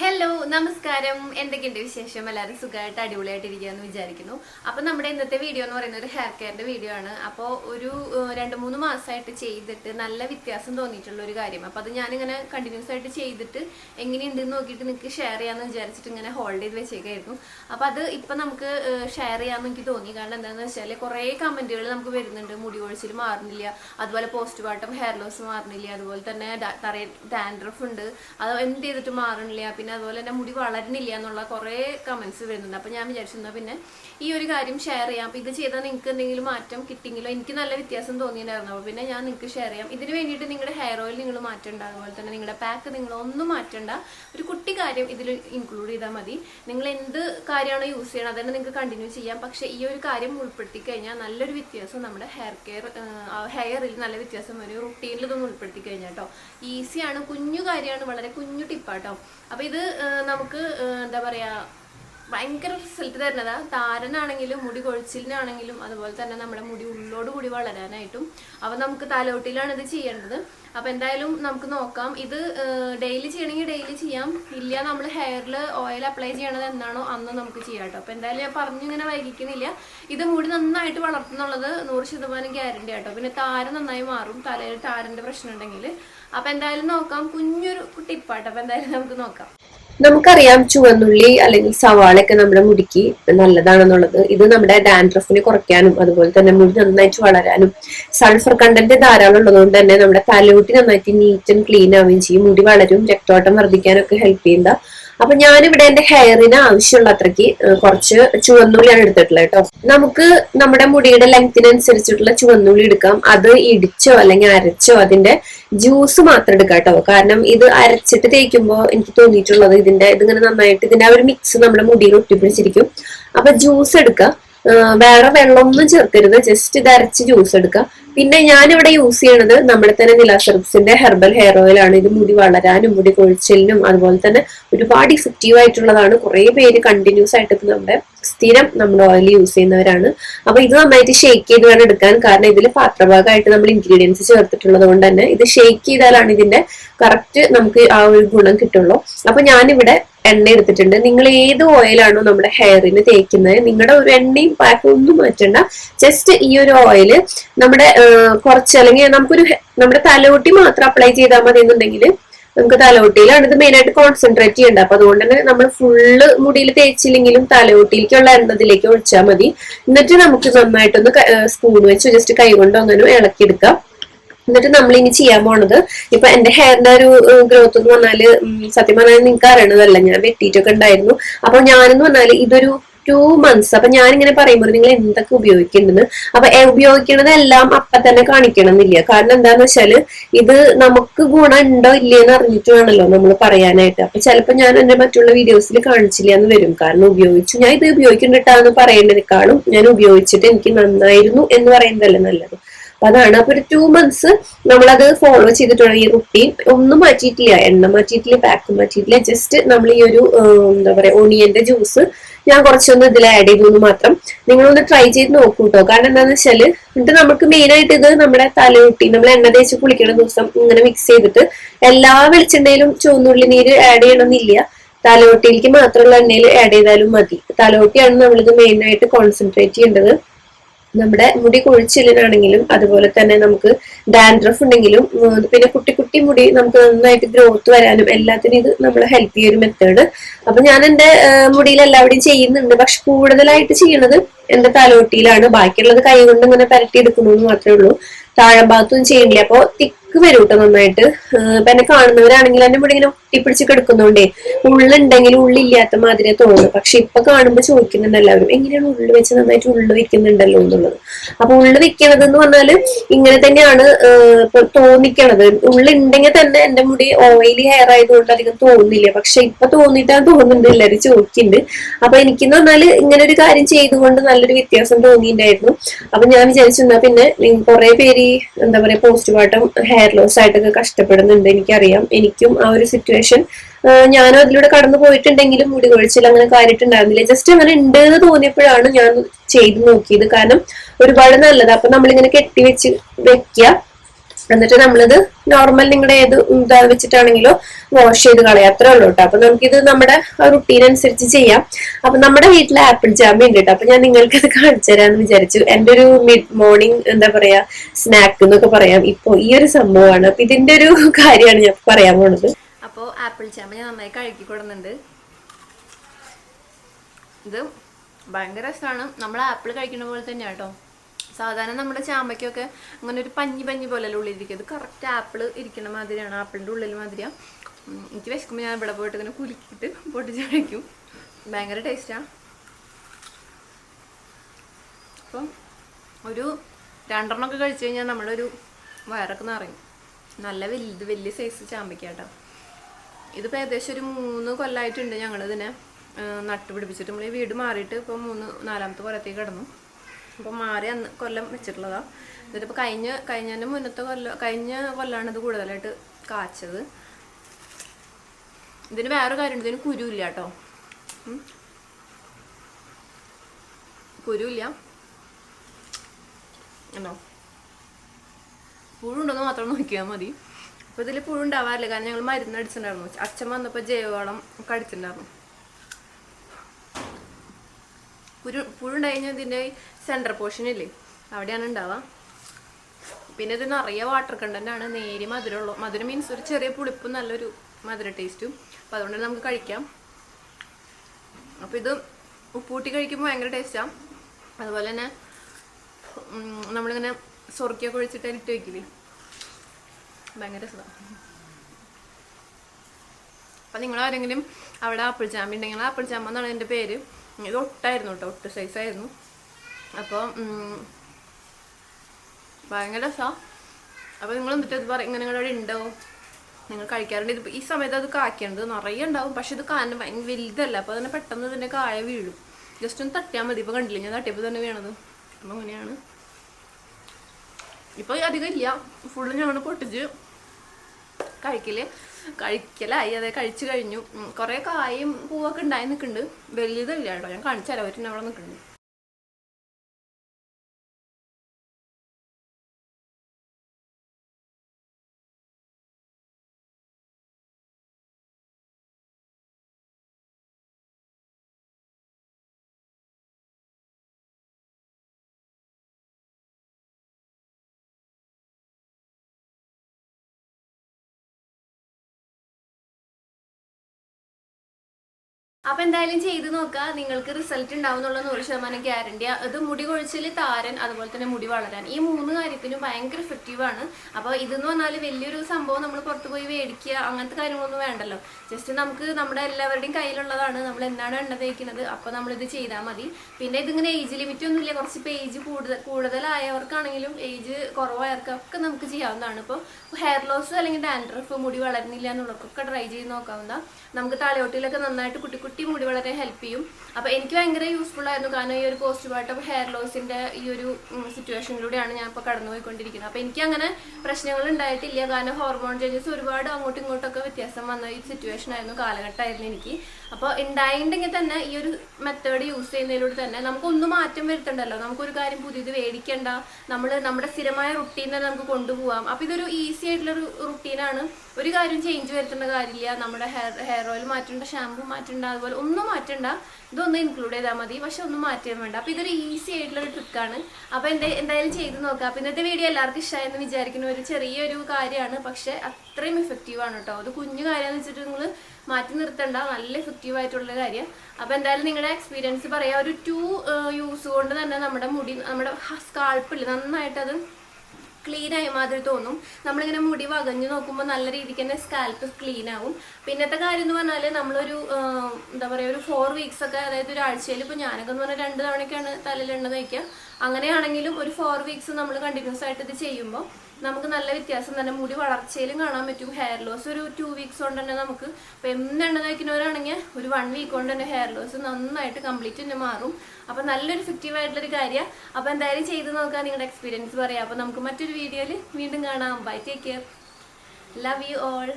Hello നമസ്കാരം. എന്തൊക്കെയുണ്ട് വിശേഷം? എല്ലാവരും സുഖമായിട്ട് അടിപൊളിയായിട്ട് ഇരിക്കുകയെന്ന് വിചാരിക്കുന്നു. അപ്പോൾ നമ്മുടെ ഇന്നത്തെ വീഡിയോ എന്ന് പറയുന്നത് ഒരു ഹെയർ കെയറിന്റെ വീഡിയോ ആണ്. അപ്പോൾ ഒരു രണ്ട് മൂന്ന് മാസമായിട്ട് ചെയ്തിട്ട് നല്ല വ്യത്യാസം തോന്നിയിട്ടുള്ള ഒരു കാര്യം. അപ്പോൾ അത് ഞാനിങ്ങനെ കണ്ടിന്യൂസ് ആയിട്ട് ചെയ്തിട്ട് എങ്ങനെയുണ്ട് എന്ന് നോക്കിയിട്ട് നിങ്ങൾക്ക് ഷെയർ ചെയ്യാമെന്ന് വിചാരിച്ചിട്ട് ഇങ്ങനെ ഹോൾഡ് ചെയ്ത് വെച്ചേക്കായിരുന്നു. അപ്പോൾ അത് ഇപ്പം നമുക്ക് ഷെയർ ചെയ്യാമെന്ന് എനിക്ക് തോന്നി. കാരണം എന്താണെന്ന് വെച്ചാൽ കുറേ കമന്റുകൾ നമുക്ക് വരുന്നുണ്ട്. മുടി കൊഴിച്ചിൽ മാറുന്നില്ല. അതുപോലെ പോസ്റ്റ് വാട്ടം ഹെയർ ലോസ് മാറുന്നില്ല. അതുപോലെ തന്നെ തറയിൽ ഡാൻഡ്രഫ് ഉണ്ട്. അത് എന്ത് ചെയ്തിട്ട് മാറുന്നില്ല. പിന്നെ അതുപോലെ തന്നെ മുടി വളരുന്നില്ല എന്നുള്ള കുറേ കമൻസ് വരുന്നുണ്ട്. അപ്പോൾ ഞാൻ വിചാരിച്ചിരുന്നു പിന്നെ ഈ ഒരു കാര്യം ഷെയർ ചെയ്യാം. അപ്പോൾ ഇത് ചെയ്താൽ നിങ്ങൾക്ക് എന്തെങ്കിലും മാറ്റം കിട്ടിയെങ്കിലോ? എനിക്ക് നല്ല വ്യത്യാസം തോന്നിയിട്ടുണ്ടായിരുന്നു. അപ്പോൾ പിന്നെ ഞാൻ നിങ്ങൾക്ക് ഷെയർ ചെയ്യാം. ഇതിന് വേണ്ടിയിട്ട് നിങ്ങളുടെ ഹെയർ ഓയിൽ നിങ്ങൾ മാറ്റണ്ട അതുപോലെ തന്നെ നിങ്ങളുടെ പാക്ക് നിങ്ങൾ ഒന്നും മാറ്റണ്ട. ഒരു കുട്ടി കാര്യം ഇതിൽ ഇൻക്ലൂഡ് ചെയ്താൽ മതി. നിങ്ങൾ എന്ത് കാര്യമാണോ യൂസ് ചെയ്യണം അതന്നെ നിങ്ങൾക്ക് കണ്ടിന്യൂ ചെയ്യാം. പക്ഷേ ഈ ഒരു കാര്യം ഉൾപ്പെടുത്തി കഴിഞ്ഞാൽ നല്ലൊരു വ്യത്യാസം നമ്മുടെ ഹെയർ കെയർ ഹെയറിൽ നല്ല വ്യത്യാസം വരും റുട്ടീനിൽ ഇതൊന്നും ഉൾപ്പെടുത്തി കഴിഞ്ഞാൽ കേട്ടോ ഈസിയാണ് കുഞ്ഞു കാര്യമാണ്. വളരെ കുഞ്ഞു ടിപ്പാട്ടോ അപ്പോൾ ഇത് നമുക്ക് എന്താ പറയുക ഭയങ്കര റിസൾട്ട് തരുന്നത്. താരനാണെങ്കിലും മുടി കൊഴിച്ചിലിനാണെങ്കിലും അതുപോലെ തന്നെ നമ്മുടെ മുടി ഉള്ളോട് കൂടി വളരാനായിട്ടും അപ്പൊ നമുക്ക് തലോട്ടിലാണ് ഇത് ചെയ്യേണ്ടത്. അപ്പൊ എന്തായാലും നമുക്ക് നോക്കാം. ഇത് ഡെയിലി ചെയ്യണമെങ്കിൽ ഡെയിലി ചെയ്യാം. ഇല്ല നമ്മൾ ഹെയറിൽ ഓയിൽ അപ്ലൈ ചെയ്യണത് എന്നാണോ അന്ന് നമുക്ക് ചെയ്യാം കേട്ടോ. അപ്പൊ എന്തായാലും ഞാൻ പറഞ്ഞു ഇങ്ങനെ വൈകിക്കുന്നില്ല. ഇത് മുടി നന്നായിട്ട് വളർത്തുന്നുള്ളത് നൂറ് ശതമാനം ഗ്യാരണ്ടി ആട്ടോ. പിന്നെ താര നന്നായി മാറും. തലയിൽ താരന്റെ പ്രശ്നം ഉണ്ടെങ്കിൽ. അപ്പൊ എന്തായാലും നോക്കാം. കുഞ്ഞൊരു ടിപ്പാട്ടോ അപ്പൊ എന്തായാലും നമുക്ക് നോക്കാം. നമുക്കറിയാം ചുവന്നുള്ളി അല്ലെങ്കിൽ സവാളയൊക്കെ നമ്മുടെ മുടിക്ക് നല്ലതാണെന്നുള്ളത്. ഇത് നമ്മുടെ ഡാൻഡ്രഫിനെ കുറയ്ക്കാനും അതുപോലെ തന്നെ മുടി നന്നായിട്ട് വളരാനും സൾഫർ കണ്ടന്റ് ധാരാളം ഉള്ളതുകൊണ്ട് തന്നെ നമ്മുടെ തലയോട്ടി നന്നായിട്ട് നീറ്റ് ആൻഡ് ക്ലീൻ ആവുകയും ചെയ്യും. മുടി വളരും രക്തോട്ടം വർദ്ധിക്കാനൊക്കെ ഹെൽപ്പ് ചെയ്യുന്ന അപ്പൊ ഞാനിവിടെ എന്റെ ഹെയറിന് ആവശ്യമുള്ള അത്രയ്ക്ക് കുറച്ച് ചുവന്നുള്ളിയാണ് എടുത്തിട്ടുള്ളത് കേട്ടോ. നമുക്ക് നമ്മുടെ മുടിയുടെ ലെങ്തിനനുസരിച്ചിട്ടുള്ള ചുവന്നുള്ളി എടുക്കാം. അത് ഇടിച്ചോ അല്ലെങ്കിൽ അരച്ചോ അതിന്റെ ജ്യൂസ് മാത്രം എടുക്കാം കേട്ടോ. കാരണം ഇത് അരച്ചിട്ട് തേക്കുമ്പോൾ എനിക്ക് തോന്നിയിട്ടുള്ളത് ഇതിന്റെ ഇതിങ്ങനെ നന്നായിട്ട് ഇതിന്റെ ആ ഒരു മിക്സ് നമ്മുടെ മുടിയിൽ ഒട്ടിപ്പിടിച്ചിരിക്കും. അപ്പൊ ജ്യൂസ് എടുക്കുക വേറെ വെള്ളമൊന്നും ചേർക്കരുത്. ജസ്റ്റ് ഇത് അരച്ച് ജ്യൂസ് എടുക്കുക പിന്നെ ഞാനിവിടെ യൂസ് ചെയ്യണത് നമ്മുടെ തന്നെ നിലാസെർബ്സിന്റെ ഹെർബൽ ഹെയർ ഓയിൽ ആണ്. ഇത് മുടി വളരാനും മുടി കൊഴിച്ചിലിനും അതുപോലെ തന്നെ ഒരുപാട് ഇഫക്റ്റീവ് ആയിട്ടുള്ളതാണ്. കുറെ പേര് കണ്ടിന്യൂസ് ആയിട്ട് ഇപ്പൊ നമ്മുടെ സ്ഥിരം നമ്മൾ ഓയിൽ യൂസ് ചെയ്യുന്നവരാണ്. അപ്പൊ ഇത് നന്നായിട്ട് ഷേക്ക് ചെയ്ത് വേണം എടുക്കാൻ കാരണം ഇതിൽ പാത്രഭാഗമായിട്ട് നമ്മൾ ഇൻഗ്രീഡിയൻസ് ചേർത്തിട്ടുള്ളത് കൊണ്ട് തന്നെ ഇത് ഷേക്ക് ചെയ്താലാണ് ഇതിന്റെ കറക്റ്റ് നമുക്ക് ആ ഒരു ഗുണം കിട്ടുള്ളൂ. അപ്പൊ ഞാനിവിടെ എണ്ണ എടുത്തിട്ടുണ്ട്. നിങ്ങൾ ഏത് ഓയിലാണോ നമ്മുടെ ഹെയറിന് തേക്കുന്നത് നിങ്ങളുടെ ഒരു എണ്ണയും പാക്കും ഒന്നും മാറ്റണ്ട. ജസ്റ്റ് ഈ ഒരു ഓയിൽ നമ്മുടെ കുറച്ച് അല്ലെങ്കിൽ നമുക്കൊരു നമ്മുടെ തലയോട്ടി മാത്രം അപ്ലൈ ചെയ്താൽ മതി എന്നുണ്ടെങ്കിൽ നമുക്ക് തലയോട്ടിയിലാണ് ഇത് മെയിൻ ആയിട്ട് കോൺസെൻട്രേറ്റ് ചെയ്യേണ്ടത്. അപ്പൊ അതുകൊണ്ട് തന്നെ നമ്മൾ ഫുള്ള് മുടിയിൽ തേച്ചില്ലെങ്കിലും തലയോട്ടിയിലേക്കുള്ള എണ്ണത്തിലേക്ക് ഒഴിച്ചാൽ മതി. എന്നിട്ട് നമുക്ക് നന്നായിട്ടൊന്ന് സ്പൂൺ വെച്ച് ജസ്റ്റ് കൈ കൊണ്ട് അങ്ങനെ ഇളക്കിയെടുക്കാം. എന്നിട്ട് നമ്മൾ ഇനി ചെയ്യാൻ പോണത് ഇപ്പൊ എന്റെ ഹെയറിന്റെ ഒരു ഗ്രോത്ത് എന്ന് പറഞ്ഞാൽ സത്യം പറഞ്ഞാൽ നിങ്ങൾക്ക് അറിയണതല്ല ഞാൻ വെട്ടിയിട്ടൊക്കെ ഉണ്ടായിരുന്നു. അപ്പൊ ഞാനെന്ന് പറഞ്ഞാൽ ഇതൊരു ടു മന്ത്സ് അപ്പൊ ഞാനിങ്ങനെ പറയുമ്പോൾ നിങ്ങൾ എന്തൊക്കെ ഉപയോഗിക്കേണ്ടത് അപ്പൊ ഉപയോഗിക്കണതെല്ലാം അപ്പൊ തന്നെ കാണിക്കണം എന്നില്ല കാരണം എന്താന്ന് വെച്ചാൽ ഇത് നമുക്ക് ഗുണം ഉണ്ടോ ഇല്ലയെന്ന് അറിഞ്ഞിട്ട് വേണമല്ലോ നമ്മൾ പറയാനായിട്ട്. അപ്പൊ ചിലപ്പോൾ ഞാൻ എന്റെ മറ്റുള്ള വീഡിയോസിൽ കാണിച്ചില്ല എന്ന് വരും. കാരണം ഉപയോഗിച്ചു. ഞാൻ ഇത് ഉപയോഗിക്കുന്നുണ്ടാന്ന് പറയേണ്ടതിനേക്കാളും ഞാൻ ഉപയോഗിച്ചിട്ട് എനിക്ക് നന്നായിരുന്നു എന്ന് പറയുന്നതല്ലേ നല്ലത്. അപ്പൊ അതാണ്. അപ്പൊ ഒരു ടു മന്ത്സ് നമ്മളത് ഫോളോ ചെയ്തിട്ടുള്ള ഈ റുട്ടീൻ ഒന്നും മാറ്റിയിട്ടില്ല. എണ്ണ മാറ്റിയിട്ടില്ല പാക്ക് മാറ്റിയിട്ടില്ല. ജസ്റ്റ് നമ്മൾ ഈ ഒരു എന്താ പറയാ ഒണിയന്റെ ജ്യൂസ് ഞാൻ കുറച്ചൊന്ന് ഇതിൽ ആഡ് ചെയ്തു മാത്രം നിങ്ങളൊന്ന് ട്രൈ ചെയ്ത് നോക്കൂ കേട്ടോ കാരണം എന്താണെന്ന് വെച്ചാൽ എന്നിട്ട് നമുക്ക് മെയിൻ ആയിട്ട് ഇത് നമ്മുടെ തലയൊട്ടി നമ്മൾ എണ്ണ തേച്ച് കുളിക്കുന്ന ദിവസം ഇങ്ങനെ മിക്സ് ചെയ്തിട്ട് എല്ലാ വെളിച്ചെണ്ണയിലും ചുവന്നുള്ളി നീര് ആഡ് ചെയ്യണമെന്നില്ല. തലയോട്ടിയിലേക്ക് മാത്രമുള്ള എണ്ണയിൽ ആഡ് ചെയ്താലും മതി. തലയോട്ടിയാണ് നമ്മളിത് മെയിൻ ആയിട്ട് കോൺസെൻട്രേറ്റ് ചെയ്യേണ്ടത്. നമ്മുടെ മുടി കൊഴിച്ചിലിനാണെങ്കിലും അതുപോലെ തന്നെ നമുക്ക് ഡാൻഡ്രഫ് ഉണ്ടെങ്കിലും പിന്നെ കുട്ടി കുട്ടി മുടി നമുക്ക് നന്നായിട്ട് ഗ്രോത്ത് വരാനും എല്ലാത്തിനും ഇത് നമ്മളെ ഹെൽപ്പ് ചെയ്യൊരു മെത്തേഡ് അപ്പൊ ഞാൻ എന്റെ ആ, മുടിയിൽ എല്ലാവരുടെയും ചെയ്യുന്നുണ്ട്. പക്ഷെ കൂടുതലായിട്ട് ചെയ്യണത് എന്റെ തലോട്ടിയിലാണ്. ബാക്കിയുള്ളത് കൈ കൊണ്ട് ഇങ്ങനെ പരട്ടി എടുക്കണമെന്ന് മാത്രമേ ഉള്ളൂ. താഴെ ഭാഗത്തൊന്നും ചെയ്യണില്ല അപ്പൊ തിക്ക് വരും കേട്ടോ നന്നായിട്ട്. എന്നെ കാണുന്നവരാണെങ്കിൽ എന്റെ മുടി ഇങ്ങനെ ഒട്ടിപ്പിടിച്ച് കിടക്കുന്നോണ്ടേ ഉള്ളുണ്ടെങ്കിലും ഉള്ളില്ലാത്ത മാതിരിയെ തോന്നുന്നു പക്ഷെ ഇപ്പൊ കാണുമ്പോൾ ചോദിക്കുന്നുണ്ട് എല്ലാവരും എങ്ങനെയാണ് ഉള്ളു വെച്ച് നന്നായിട്ട് ഉള്ളു വെക്കുന്നുണ്ടല്ലോ? എന്നുള്ളത്. അപ്പൊ ഉള്ളു വെക്കണത് എന്ന് പറഞ്ഞാൽ ഇങ്ങനെ തന്നെയാണ് തോന്നിക്കണത്. ഉള്ളുണ്ടെങ്കിൽ തന്നെ എന്റെ മുടി ഓയിലി ഹെയർ ആയതുകൊണ്ട് അധികം തോന്നുന്നില്ല. പക്ഷെ ഇപ്പൊ തോന്നിയിട്ടാണ് തോന്നുന്നുണ്ട് എല്ലാവരും ചോദിക്കുന്നുണ്ട്. അപ്പൊ എനിക്കെന്ന് പറഞ്ഞാൽ ഇങ്ങനെ ഒരു കാര്യം ചെയ്തുകൊണ്ട് നല്ലൊരു വ്യത്യാസം തോന്നിയിട്ടുണ്ടായിരുന്നു. അപ്പൊ ഞാൻ വിചാരിച്ചു എന്നാ പിന്നെ കുറെ പേര് എന്താ പറയാ പോസ്റ്റ് പാർട്ടം ഹെയർ ലോസ് ആയിട്ടൊക്കെ കഷ്ടപ്പെടുന്നുണ്ട് എനിക്കറിയാം. എനിക്കും ആ ഒരു സിറ്റുവേഷൻ ഞാനും അതിലൂടെ കടന്നു പോയിട്ടുണ്ടെങ്കിലും മുടി കൊഴിച്ചിൽ അങ്ങനെ കാര്യമായിട്ടുണ്ടായിരുന്നില്ല. ജസ്റ്റ് അങ്ങനെ ഉണ്ട് എന്ന് തോന്നിയപ്പോഴാണ് ഞാൻ ചെയ്ത് നോക്കിയത്. കാരണം ഒരുപാട് നല്ലത്. അപ്പൊ നമ്മളിങ്ങനെ കെട്ടിവെച്ച് വെക്കുക. എന്നിട്ട് നമ്മളിത് നോർമൽ നിങ്ങളുടെ ഏത് ഇതാ വെച്ചിട്ടാണെങ്കിലും വാഷ് ചെയ്ത് കളയാം. അത്രേ ഉള്ളൂ കേട്ടോ അപ്പൊ നമുക്കിത് നമ്മുടെ റുട്ടീൻ അനുസരിച്ച് ചെയ്യാം. അപ്പൊ നമ്മുടെ വീട്ടിലെ ആപ്പിൾ ജാം ഉണ്ട് കേട്ടോ അപ്പൊ ഞാൻ നിങ്ങൾക്ക് ഇത് കാണിച്ചു തരാമെന്ന് വിചാരിച്ചു. എന്റെ ഒരു മിഡ് മോർണിംഗ് എന്താ പറയാ സ്നാക്ക് എന്നൊക്കെ പറയാം. ഇപ്പൊ ഈ ഒരു സംഭവമാണ്. അപ്പൊ ഇതിന്റെ ഒരു കാര്യമാണ് ഞാൻ പറയാൻ പോണത്. അപ്പോൾ ആപ്പിൾ ജാമ് ഞാൻ നന്നായി കഴുകി കൊടുക്കുന്നുണ്ട്. ഇത് ഭയങ്കര രസമാണ് നമ്മൾ ആപ്പിൾ കഴിക്കുന്ന പോലെ തന്നെയാണ് കേട്ടോ സാധാരണ നമ്മുടെ ചാമ്പയ്ക്കൊക്കെ അങ്ങനെ ഒരു പഞ്ഞി പഞ്ഞി പോലെയല്ല ഉള്ളിലിരിക്കുക. ഇത് കറക്റ്റ് ആപ്പിൾ ഇരിക്കുന്ന മാതിരിയാണ് ആപ്പിളിന്റെ ഉള്ളിൽ മാതിരിയാണ് എനിക്ക് വിശക്കുമ്പോൾ ഞാൻ ഇവിടെ പോയിട്ട് ഇങ്ങനെ കുലുക്കിയിട്ട് പൊട്ടിച്ച് കഴിക്കും. ഭയങ്കര ടേസ്റ്റാണ് അപ്പം ഒരു രണ്ടെണ്ണമൊക്കെ കഴിച്ചു കഴിഞ്ഞാൽ നമ്മുടെ ഒരു വയറൊക്കെ നിറയും. നല്ല വലുത് വലിയ സൈസ് ചാമ്പയ്ക്കാട്ടോ. ഇതിപ്പോൾ ഏകദേശം ഒരു മൂന്ന് കൊല്ലമായിട്ടുണ്ട് ഞങ്ങളിതിനെ നട്ടുപിടിപ്പിച്ചിട്ട്. നമ്മൾ ഈ വീട് മാറിയിട്ട് ഇപ്പോൾ മൂന്ന് നാലാമത്തെ കൊല്ലത്തേക്ക് കിടന്നു. അപ്പോൾ മാറി അന്ന് കൊല്ലം വെച്ചിട്ടുള്ളതാണ് എന്നിട്ടിപ്പോൾ കഴിഞ്ഞ കഴിഞ്ഞതിന്റെ മുന്നത്തെ കൊല്ലം കഴിഞ്ഞ കൊല്ലമാണ് ഇത് കൂടുതലായിട്ട് കാച്ചത്. ഇതിന് വേറെ കാര്യമുണ്ട്. ഇതിന് കുരുവില്ല കേട്ടോ. കുരുവില്ല. ഉണ്ടോ പുഴുണ്ടെന്ന് മാത്രം നോക്കിയാൽ മതി. അപ്പോൾ ഇതിൽ പുഴു ഉണ്ടാവാറില്ല കാരണം ഞങ്ങൾ മരുന്ന് അടിച്ചിട്ടുണ്ടായിരുന്നു. അച്ഛൻ വന്നപ്പോൾ ജൈവവളം ഒക്കെ അടിച്ചിട്ടുണ്ടായിരുന്നു പുഴു പുഴുണ്ടായി കഴിഞ്ഞാൽ ഇതിന്റെ സെന്റർ പോർഷൻ ഇല്ലേ? അവിടെയാണ് ഉണ്ടാവുക. പിന്നെ ഇത് നിറയെ വാട്ടർ കണ്ടന്റാണ് നേരി മധുരമുള്ള മധുരം മീൻസ് ഒരു ചെറിയ പുളിപ്പും നല്ലൊരു മധുര ടേസ്റ്റും അപ്പം അതുകൊണ്ട് നമുക്ക് കഴിക്കാം. അപ്പോൾ ഇത് ഉപ്പൂട്ടി കഴിക്കുമ്പോൾ ഭയങ്കര ടേസ്റ്റാണ് അതുപോലെ തന്നെ നമ്മളിങ്ങനെ സ്വർക്കിയൊക്കെ ഒഴിച്ചിട്ട് ഇട്ട് വയ്ക്കില്ലേ ഭയങ്കര രസമാണ് അപ്പം നിങ്ങൾ ആരെങ്കിലും അവിടെ ആപ്പിൾ ചാമ്പ ഉണ്ടെങ്കിൽ ആപ്പിൾ ചാമ്പ എന്നാണ് എന്റെ പേര്. ഇത് ഒട്ടായിരുന്നു കേട്ടോ ഒട്ട് സൈസായിരുന്നു അപ്പോൾ ഭയങ്കര രസമാണ് അപ്പോൾ നിങ്ങൾ എന്നിട്ട് ഇത് പറയും ഇങ്ങനെ നിങ്ങളുടെ ഉണ്ടാവും ഉണ്ടോ നിങ്ങൾ കഴിക്കാറുണ്ട്. ഇത് ഈ സമയത്ത് അത് കായ്ക്കേണ്ടത് നിറയെ ഉണ്ടാവും. പക്ഷെ ഇത് കാന ഭയങ്കര വലുതല്ല. അപ്പോൾ തന്നെ പെട്ടെന്ന് ഇതിന്റെ കായ വീഴും. ജസ്റ്റ് ഒന്ന് തട്ടിയാൽ മതി. ഇപ്പോൾ കണ്ടില്ല? ഞാൻ തട്ടിയപ്പോൾ തന്നെ വീണത്. അപ്പോൾ അങ്ങനെയാണ്. ഇപ്പോൾ അധികം ഇല്ല. ഫുള്ള് ഞങ്ങൾ പൊട്ടിച്ച് കഴിക്കൽ. കഴിക്കലായി അതെ കഴിച്ചു കഴിഞ്ഞു. കുറെ കായും പൂവൊക്കെ ഉണ്ടായി നിൽക്കുന്നുണ്ട്. വലിയതല്ല കേട്ടോ ഞാൻ കാണിച്ചു തരാം ഒരു അവിടെ നിൽക്കുന്നുണ്ട്. അപ്പൊ എന്തായാലും ചെയ്ത് നോക്കുക നിങ്ങൾക്ക് റിസൾട്ട് ഉണ്ടാവും എന്നുള്ള നൂറ് ശതമാനം ഗ്യാരണ്ടി അത് മുടി കൊഴിച്ചിൽ താരൻ അതുപോലെ തന്നെ മുടി വളരാൻ. ഈ മൂന്ന് കാര്യത്തിനും ഭയങ്കര എഫക്റ്റീവ് ആണ്. അപ്പോൾ ഇതെന്ന് പറഞ്ഞാൽ വലിയൊരു സംഭവം നമ്മൾ പുറത്തു പോയി മേടിക്കുക അങ്ങനത്തെ കാര്യങ്ങളൊന്നും വേണ്ടല്ലോ. ജസ്റ്റ് നമുക്ക് നമ്മുടെ എല്ലാവരുടെയും കയ്യിലുള്ളതാണ്. നമ്മൾ എന്താണ് എണ്ണ തേക്കുന്നത്? അപ്പോൾ ഇത് ചെയ്താൽ മതി. പിന്നെ ഇതിങ്ങനെ ഏജ് ലിമിറ്റ് ഒന്നും ഇല്ല കുറച്ച് പേജ് കൂടുതൽ കൂടുതലായവർക്കാണെങ്കിലും ഏജ് കുറവായവർക്കൊക്കെ നമുക്ക് ചെയ്യാവുന്നതാണ്. ഇപ്പോൾ ഹെയർ ലോസ് അല്ലെങ്കിൽ ഡാൻഡ്രഫ് മുടി വളരുന്നില്ല എന്നുള്ളവർക്കൊക്കെ ട്രൈ ചെയ്ത് നോക്കാവുന്ന നമുക്ക് തലയോട്ടിലൊക്കെ നന്നായിട്ട് കുട്ടി കുട്ടി മുടി വളരെ ഹെൽപ്പ് ചെയ്യും. അപ്പോൾ എനിക്ക് ഭയങ്കര യൂസ്ഫുൾ ആയിരുന്നു. കാരണം ഈ ഒരു പോസ്റ്റ് പാർട്ടം ഹെയർ ലോസിന്റെ ഈ ഒരു സിറ്റുവേഷനിലൂടെയാണ് ഞാൻ ഇപ്പോൾ കടന്നുപോയിക്കൊണ്ടിരിക്കുന്നത്. അപ്പൊ എനിക്ക് അങ്ങനെ പ്രശ്നങ്ങൾ ഉണ്ടായിട്ടില്ല. കാരണം ഹോർമോൺ ചേഞ്ചസ് ഒരുപാട് അങ്ങോട്ടും ഇങ്ങോട്ടൊക്കെ വ്യത്യാസം വന്ന ഈ സിറ്റുവേഷൻ ആയിരുന്നു കാലഘട്ടമായിരുന്നു എനിക്ക്. അപ്പോൾ ഉണ്ടായിട്ടുണ്ടെങ്കിൽ തന്നെ ഈ ഒരു മെത്തേഡ് യൂസ് ചെയ്യുന്നതിലൂടെ തന്നെ നമുക്കൊന്നും മാറ്റം വരുത്തണ്ടല്ലോ. നമുക്കൊരു കാര്യം പുതിയത് മേടിക്കണ്ട നമ്മൾ നമ്മുടെ സ്ഥിരമായ റുട്ടീൻ തന്നെ നമുക്ക് കൊണ്ടുപോകാം അപ്പോൾ ഇതൊരു ഈസി ആയിട്ടുള്ള ഒരു റുട്ടീനാണ് ഒരു കാര്യം ചേഞ്ച് വരുത്തേണ്ട കാര്യമില്ല. നമ്മുടെ ഹെയർ ഹെയർ ഓയിൽ മാറ്റണ്ട ഷാമ്പു മാറ്റേണ്ട അതുപോലെ ഒന്നും മാറ്റണ്ട. ഇതൊന്നും ഇൻക്ലൂഡ് ചെയ്താൽ മതി. പക്ഷെ ഒന്നും മാറ്റാൻ വേണ്ട. അപ്പോൾ ഇതൊരു ഈസി ആയിട്ടുള്ള ഒരു ട്രിക്കാണ് അപ്പോൾ എന്താ എന്തായാലും ചെയ്ത് നോക്കുക അപ്പോൾ ഇന്നത്തെ വീഡിയോ എല്ലാവർക്കും ഇഷ്ടമായെന്ന് വിചാരിക്കുന്ന. ഒരു ചെറിയൊരു കാര്യമാണ്. പക്ഷെ അത്രയും എഫക്റ്റീവ് ആണ് കേട്ടോ അത് കുഞ്ഞു കാര്യമെന്ന് വെച്ചിട്ട് നിങ്ങൾ മാറ്റി നിർത്തണ്ട. നല്ല എഫക്റ്റീവ് ആയിട്ടുള്ള കാര്യം. അപ്പോൾ എന്തായാലും നിങ്ങളുടെ എക്സ്പീരിയൻസ് പറയാം. ഒരു ടു യൂസ് കൊണ്ട് തന്നെ നമ്മുടെ മുടി നമ്മുടെ സ്കാൾപ്പിൽ നന്നായിട്ട് അത് ക്ലീൻ ആയ മാതിരി തോന്നും. നമ്മളിങ്ങനെ മുടി വകഞ്ഞു നോക്കുമ്പോൾ നല്ല രീതിക്ക് തന്നെ സ്കാൽപ്പ് ക്ലീൻ ആവും. പിന്നത്തെ കാര്യം എന്ന് പറഞ്ഞാൽ നമ്മളൊരു എന്താ പറയുക ഒരു ഫോർ വീക്സ് ഒക്കെ അതായത് ഒരു ആഴ്ചയിൽ ഇപ്പോൾ ഞാനൊക്കെ എന്ന് പറഞ്ഞാൽ രണ്ട് തവണയൊക്കെയാണ് തലയിൽ എണ്ണ തയ്ക്കുക അങ്ങനെയാണെങ്കിലും ഒരു ഫോർ വീക്സ് നമ്മൾ കണ്ടിന്യൂസ് ആയിട്ട് ഇത് ചെയ്യുമ്പോൾ നമുക്ക് നല്ല വ്യത്യാസം തന്നെ മുടി വളർച്ചയിലും കാണാൻ പറ്റും. ഹെയർ ലോസ് ഒരു ടു വീക്സ് കൊണ്ട് തന്നെ നമുക്ക് ഇപ്പം എന്തെണ്ണ തയ്ക്കുന്നവരാണെങ്കിൽ ഒരു വൺ വീക്ക് കൊണ്ട് തന്നെ ഹെയർ ലോസ് നന്നായിട്ട് കംപ്ലീറ്റ് തന്നെ മാറും. അപ്പം നല്ലൊരു എഫക്റ്റീവ് ആയിട്ടുള്ളൊരു കാര്യം. അപ്പം എന്തായാലും ചെയ്ത് നോക്കാൻ നിങ്ങളുടെ എക്സ്പീരിയൻസ് പറയാം. അപ്പം നമുക്ക് മറ്റൊരു വീഡിയോയിൽ വീണ്ടും കാണാം. Bye take care love you all